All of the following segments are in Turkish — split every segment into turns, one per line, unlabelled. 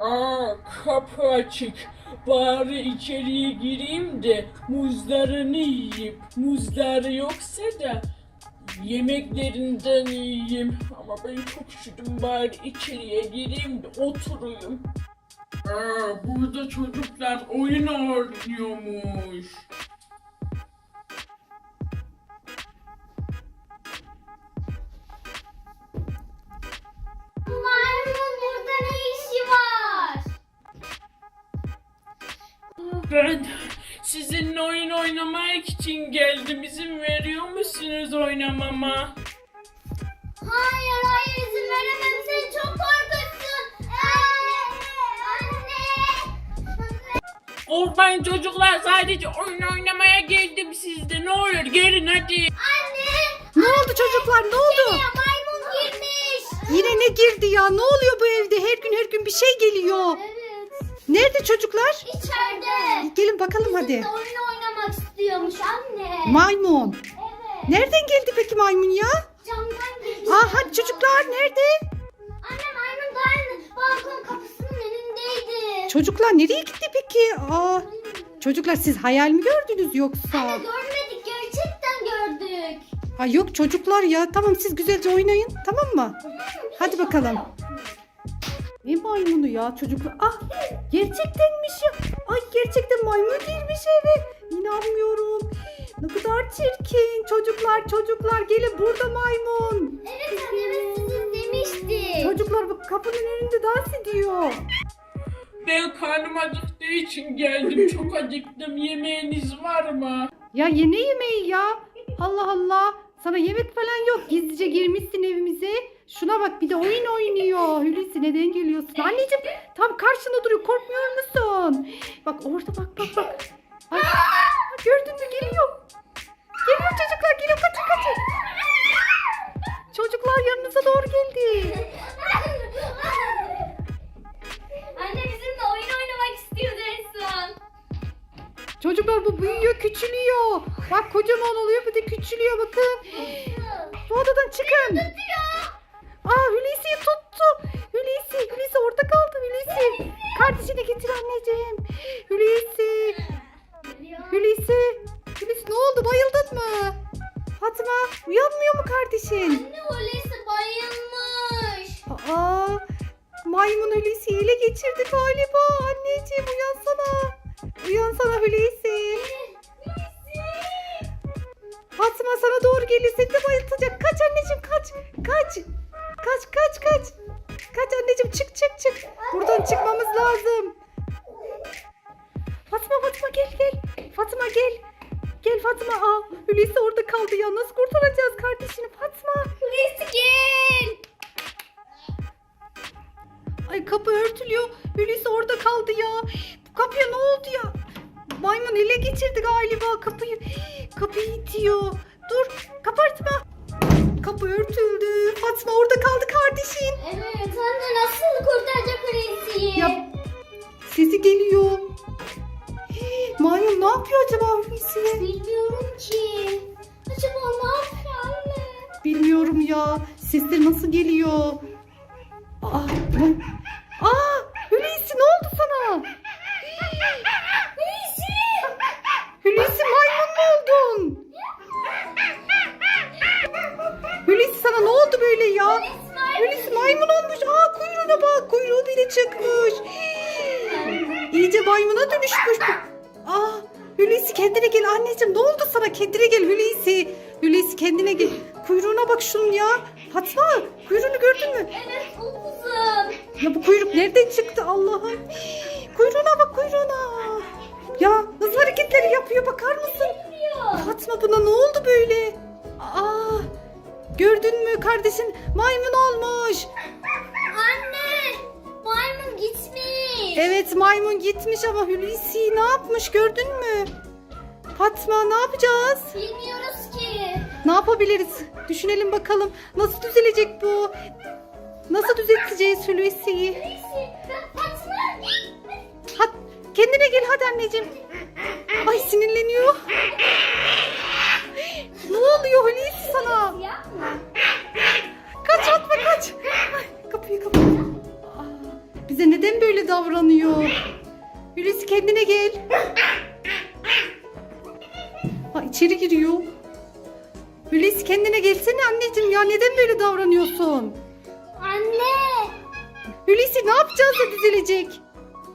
Aa kapı açık. Bari içeriye gireyim de muzlarını yiyeyim. Muzları yoksa da yemeklerinden yiyeyim. Ama ben çok üşüdüm bari içeriye gireyim de oturayım. Aa, burada çocuklar oyun oynuyormuş. Ben sizinle oyun oynamak için geldim. İzin veriyor musunuz oynamama?
Hayır hayır izin veremem sen çok korkunçsun. Anne! Anne!
Korkmayın çocuklar sadece oyun oynamaya geldim sizde. Ne olur gelin hadi.
Anne!
Ne oldu çocuklar ne oldu?
Ya maymun girmiş.
Yine ne girdi ya? Ne oluyor bu evde? Her gün her gün bir şey geliyor.
Evet.
Nerede çocuklar?
İçeride.
Gelin bakalım hadi.
Bizimle oyun oynamak istiyormuş anne.
Maymun.
evet.
Nereden geldi peki maymun ya?
Camdan girmiş.
Aa hadi çocuklar nerede?
Anne maymun daha balkon kapısının önündeydi.
Çocuklar nereye gitti peki? Aa çocuklar siz hayal mi gördünüz yoksa?
Anne görmedik gerçekten gördük.
Ay yok çocuklar ya. Tamam siz güzelce oynayın. Tamam mı? Hadi bakalım. Ne maymunu ya çocuklar? Ah gerçektenmiş ya. Ay gerçekten maymun girmiş eve. İnanmıyorum. Ne kadar çirkin. Çocuklar çocuklar gelin burada maymun.
Evet anne ben sizi demiştik.
Çocuklar bak kapının önünde dans ediyor.
Ben karnım acıktığı için geldim. Çok acıktım. Yemeğiniz var mı?
Ya ye ne yemeği ya? Allah Allah. Sana yemek falan yok. Gizlice girmişsin evimize. Şuna bak bir de oyun oynuyor. Hulusi neden geliyorsun? Anneciğim tam karşında duruyor. Korkmuyor musun? Bak orada bak bak bak. Ay, gördün Çocuklar bu büyüyor küçülüyor. Bak kocaman oluyor bir de küçülüyor bakın. Bu odadan çıkın. Aa Hulusi'yi tuttu. Hulusi, Hulusi orada kaldı Hulusi. Kardeşini getir anneciğim. Hulusi, Hulusi. Hulusi ne oldu bayıldın mı? Fatma uyanmıyor mu kardeşin?
Anne Hulusi bayılmış.
Aa maymun Hulusi'yi ele geçirdi galiba. Anneciğim uyansana. Uyansana Hulusi. Fatma sana doğru geliyor. Seni de bayıltacak. Kaç anneciğim kaç. Kaç. Kaç kaç kaç. Kaç anneciğim çık çık çık. Buradan çıkmamız lazım. Fatma Fatma gel gel. Fatma gel. Gel Fatma. Aa, Hulusi orada kaldı ya. Nasıl kurtaracağız kardeşini Fatma?
Hulusi gel.
Ay kapı örtülüyor. Hulusi orada kaldı ya. Kapıya ne oldu ya? Maymun ele geçirdi galiba kapıyı. Kapıyı itiyor. Dur kapatma. Kapı örtüldü. Fatma orada kaldı kardeşin.
Evet anne nasıl kurtaracak Hulusi'yi?
Ya sesi geliyor. Hii, Maymun ne yapıyor acaba Hulusi'ye?
Bilmiyorum ki. Acaba ne yapıyor anne?
Bilmiyorum ya. Sesler nasıl geliyor? Aa, ben... Aa, bak. Kuyruğu bile çıkmış. İyice maymuna dönüşmüş. Aa Hulusi kendine gel anneciğim. Ne oldu sana? Kendine gel Hulusi. Hulusi kendine gel. Kuyruğuna bak şunun ya. Fatma kuyruğunu gördün mü?
Evet çok uzun.
Ya bu kuyruk nereden çıktı Allah'ım? Kuyruğuna bak kuyruğuna. Ya hızlı hareketleri yapıyor bakar mısın? Fatma buna ne oldu böyle? Aa, gördün mü kardeşin maymun olmuş.
Anne. Gitmiş.
Evet maymun gitmiş ama Hulusi ne yapmış gördün mü? Fatma ne yapacağız?
Bilmiyoruz ki.
Ne yapabiliriz? Düşünelim bakalım. Nasıl düzelecek bu? Nasıl düzelteceğiz Hulusi'yi?
Hulusi. Fatma.
Hadi kendine gel hadi anneciğim. Ay sinirleniyor. Kendine gel. Ha, içeri giriyor. Hulusi kendine gelsene anneciğim ya neden böyle davranıyorsun?
Anne.
Hulusi ne yapacağız da düzelecek?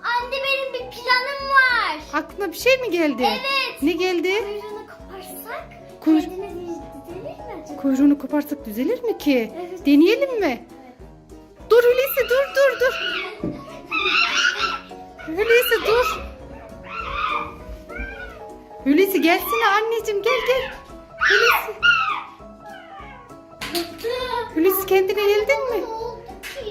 Anne benim bir planım var.
Aklına bir şey mi geldi?
Evet.
Ne geldi?
Kuyruğunu koparsak
Kuy-
kendine düzelir mi acaba?
Kuyruğunu koparsak düzelir mi ki?
Evet.
Deneyelim mi? Dur Hulusi dur dur dur. Hulusi dur. Hulusi gelsene anneciğim gel gel. Hulusi. Hulusi kendine geldin mi?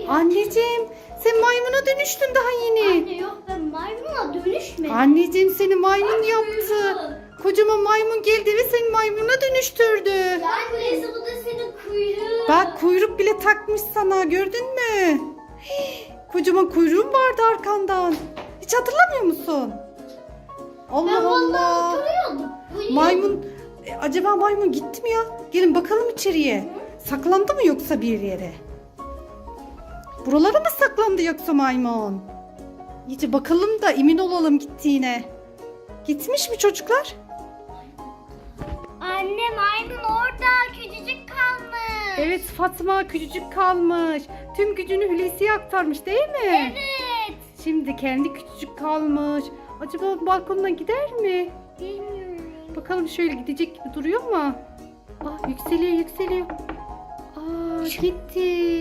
Anneciğim sen maymuna dönüştün daha yeni.
Anne yok ben maymuna dönüşmedim.
Anneciğim seni maymun yaptı. Kocaman maymun geldi ve seni maymuna dönüştürdü.
Annesi bu da senin kuyruğun.
Bak kuyruk bile takmış sana gördün mü? Hii, Kocaman kuyruğun vardı arkandan. Hiç hatırlamıyor musun?
Ben
Allah
vallahi
Allah. Maymun e, acaba maymun gitti mi ya? Gelin bakalım içeriye. Saklandı mı yoksa bir yere? Buralara mı saklandı yoksa maymun? İyice bakalım da emin olalım gittiğine. Gitmiş mi çocuklar?
Anne maymun orada küçücük kalmış.
Evet Fatma küçücük kalmış. Tüm gücünü Hulusi'ye aktarmış değil mi?
Evet.
Şimdi kendi küçücük kalmış. Acaba balkondan gider mi?
Bilmiyorum.
Bakalım şöyle gidecek gibi duruyor mu? Ah yükseliyor yükseliyor. Aa gitti.